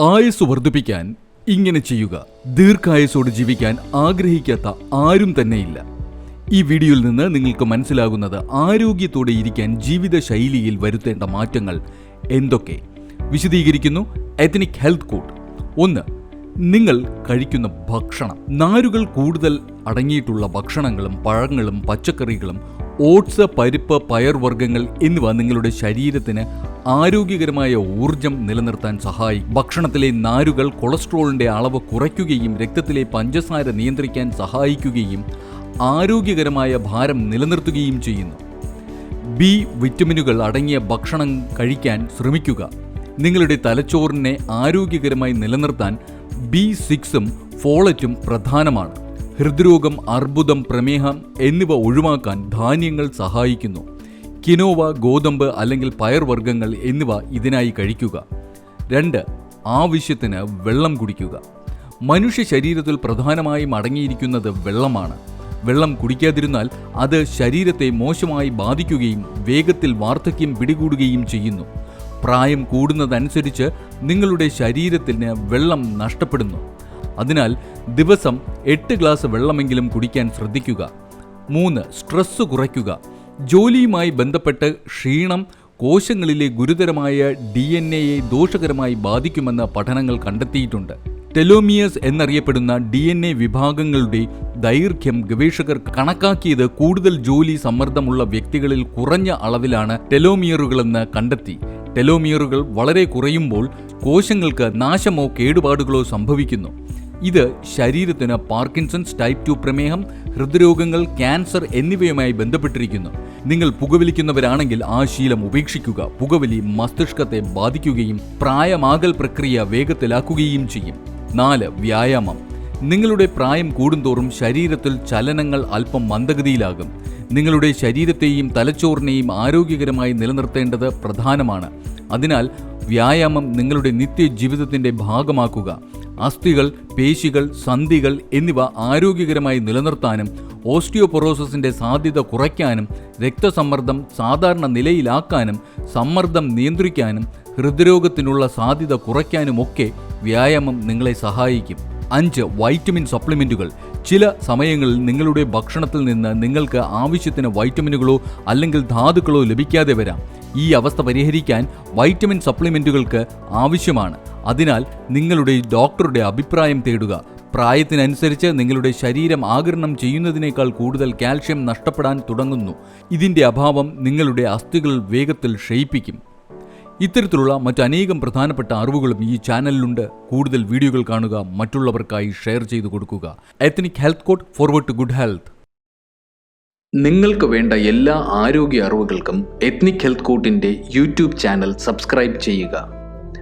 ആയുസ് വർദ്ധിപ്പിക്കാൻ ഇങ്ങനെ ചെയ്യുക. ദീർഘായുസോട് ജീവിക്കാൻ ആഗ്രഹിക്കാത്ത ആരും തന്നെയില്ല. ഈ വീഡിയോയിൽ നിന്ന് നിങ്ങൾക്ക് മനസ്സിലാകുന്നത് ആരോഗ്യത്തോടെ ഇരിക്കാൻ ജീവിതശൈലിയിൽ വരുത്തേണ്ട മാറ്റങ്ങൾ എന്തൊക്കെ? വിശദീകരിക്കുന്നു എത്നിക് ഹെൽത്ത് കോഡ് ഒന്ന് നിങ്ങൾ കഴിക്കുന്ന ഭക്ഷണം. നാരുകൾ കൂടുതൽ അടങ്ങിയിട്ടുള്ള ഭക്ഷണങ്ങളും പഴങ്ങളും പച്ചക്കറികളും ഓട്സ് പരിപ്പ് പയർവർഗങ്ങൾ എന്നിവ നിങ്ങളുടെ ശരീരത്തിന് ആരോഗ്യകരമായ ഊർജം നിലനിർത്താൻ സഹായിക്കും ഭക്ഷണത്തിലെ നാരുകൾ കൊളസ്ട്രോളിന്റെ അളവ് കുറയ്ക്കുകയും രക്തത്തിലെ പഞ്ചസാര നിയന്ത്രിക്കാൻ സഹായിക്കുകയും ആരോഗ്യകരമായ ഭാരം നിലനിർത്തുകയും ചെയ്യുന്നു. ബി വിറ്റമിനുകൾ അടങ്ങിയ ഭക്ഷണം കഴിക്കാൻ ശ്രമിക്കുക. നിങ്ങളുടെ തലച്ചോറിനെ ആരോഗ്യകരമായി നിലനിർത്താൻ ബി സിക്സും ഫോളറ്റും പ്രധാനമാണ്. ഹൃദ്രോഗം അർബുദം പ്രമേഹം എന്നിവ ഒഴിവാക്കാൻ ധാന്യങ്ങൾ സഹായിക്കുന്നു. കിനോവ ഗോതമ്പ് അല്ലെങ്കിൽ പയർവർഗങ്ങൾ എന്നിവ ഇതിനായി കഴിക്കുക. രണ്ട് ആവശ്യത്തിന് വെള്ളം കുടിക്കുക. മനുഷ്യ ശരീരത്തിൽ പ്രധാനമായും അടങ്ങിയിരിക്കുന്നത് വെള്ളമാണ്. വെള്ളം കുടിക്കാതിരുന്നാൽ അത് ശരീരത്തെ മോശമായി ബാധിക്കുകയും വേഗത്തിൽ വാർദ്ധക്യം പിടികൂടുകയും ചെയ്യുന്നു. പ്രായം കൂടുന്നതനുസരിച്ച് നിങ്ങളുടെ ശരീരത്തിന് വെള്ളം നഷ്ടപ്പെടുന്നു. അതിനാൽ ദിവസം എട്ട് ഗ്ലാസ് വെള്ളമെങ്കിലും കുടിക്കാൻ ശ്രദ്ധിക്കുക. മൂന്ന് സ്ട്രെസ് കുറയ്ക്കുക. ജോലിയുമായി ബന്ധപ്പെട്ട് ക്ഷീണം കോശങ്ങളിലെ ഗുരുതരമായ ഡി എൻ എയെ ദോഷകരമായി ബാധിക്കുമെന്ന് പഠനങ്ങൾ കണ്ടെത്തിയിട്ടുണ്ട്. ടെലോമിയസ് എന്നറിയപ്പെടുന്ന ഡി എൻ എ വിഭാഗങ്ങളുടെ ദൈർഘ്യം ഗവേഷകർ കണക്കാക്കിയത് കൂടുതൽ ജോലി സമ്മർദ്ദമുള്ള വ്യക്തികളിൽ കുറഞ്ഞ അളവിലാണ് ടെലോമിയറുകളെന്ന് കണ്ടെത്തി. ടെലോമിയറുകൾ വളരെ കുറയുമ്പോൾ കോശങ്ങൾക്ക് നാശമോ കേടുപാടുകളോ സംഭവിക്കുന്നു. ഇത് ശരീരത്തിന് പാർക്കിൻസൺസ് ടൈപ്പ് ടു പ്രമേഹം ഹൃദ്രോഗങ്ങൾ ക്യാൻസർ എന്നിവയുമായി ബന്ധപ്പെട്ടിരിക്കുന്നു. നിങ്ങൾ പുകവലിക്കുന്നവരാണെങ്കിൽ ആ ശീലം ഉപേക്ഷിക്കുക പുകവലി മസ്തിഷ്കത്തെ ബാധിക്കുകയും പ്രായമാകൽ പ്രക്രിയ വേഗത്തിലാക്കുകയും ചെയ്യും. നാല് വ്യായാമം. നിങ്ങളുടെ പ്രായം കൂടുന്തോറും ശരീരത്തിൽ ചലനങ്ങൾ അല്പം മന്ദഗതിയിലാകും. നിങ്ങളുടെ ശരീരത്തെയും തലച്ചോറിനെയും ആരോഗ്യകരമായി നിലനിർത്തേണ്ടത് പ്രധാനമാണ്. അതിനാൽ വ്യായാമം നിങ്ങളുടെ നിത്യജീവിതത്തിന്റെ ഭാഗമാക്കുക. അസ്ഥികൾ പേശികൾ സന്ധികൾ എന്നിവ ആരോഗ്യകരമായി നിലനിർത്താനും ഓസ്റ്റിയോപൊറോസിന്റെ സാധ്യത കുറയ്ക്കാനും രക്തസമ്മർദ്ദം സാധാരണ നിലയിലാക്കാനും സമ്മർദ്ദം നിയന്ത്രിക്കാനും ഹൃദ്രോഗത്തിനുള്ള സാധ്യത കുറയ്ക്കാനുമൊക്കെ വ്യായാമം നിങ്ങളെ സഹായിക്കും. അഞ്ച് വൈറ്റമിൻ സപ്ലിമെന്റുകൾ ചില സമയങ്ങളിൽ നിങ്ങളുടെ ഭക്ഷണത്തിൽ നിന്ന് നിങ്ങൾക്ക് ആവശ്യത്തിന് വൈറ്റമിനുകളോ അല്ലെങ്കിൽ ധാതുക്കളോ ലഭിക്കാതെ വരാം. ഈ അവസ്ഥ പരിഹരിക്കാൻ വൈറ്റമിൻ സപ്ലിമെന്റുകൾക്ക് ആവശ്യമാണ്. അതിനാൽ നിങ്ങളുടെ ഡോക്ടറുടെ അഭിപ്രായം തേടുക. പ്രായത്തിനനുസരിച്ച് നിങ്ങളുടെ ശരീരം ആകിരണം ചെയ്യുന്നതിനേക്കാൾ കൂടുതൽ കാൽഷ്യം നഷ്ടപ്പെടാൻ തുടങ്ങുന്നു. ഇതിന്റെ അഭാവം നിങ്ങളുടെ അസ്ഥികൾ വേഗത്തിൽ ക്ഷയിപ്പിക്കും. ഇത്തരത്തിലുള്ള മറ്റനേകം പ്രധാനപ്പെട്ട അറിവുകളും ഈ ചാനലിലുണ്ട്. കൂടുതൽ വീഡിയോകൾ കാണുക മറ്റുള്ളവർക്കായി ഷെയർ ചെയ്തു കൊടുക്കുക. Ethnic health code forward to good health നിങ്ങൾക്ക് വേണ്ട എല്ലാ ആരോഗ്യ അറിവുകൾക്കും എത്നിക് ഹെൽത്ത് കോട്ടിന്റെ യൂട്യൂബ് ചാനൽ സബ്സ്ക്രൈബ് ചെയ്യുക.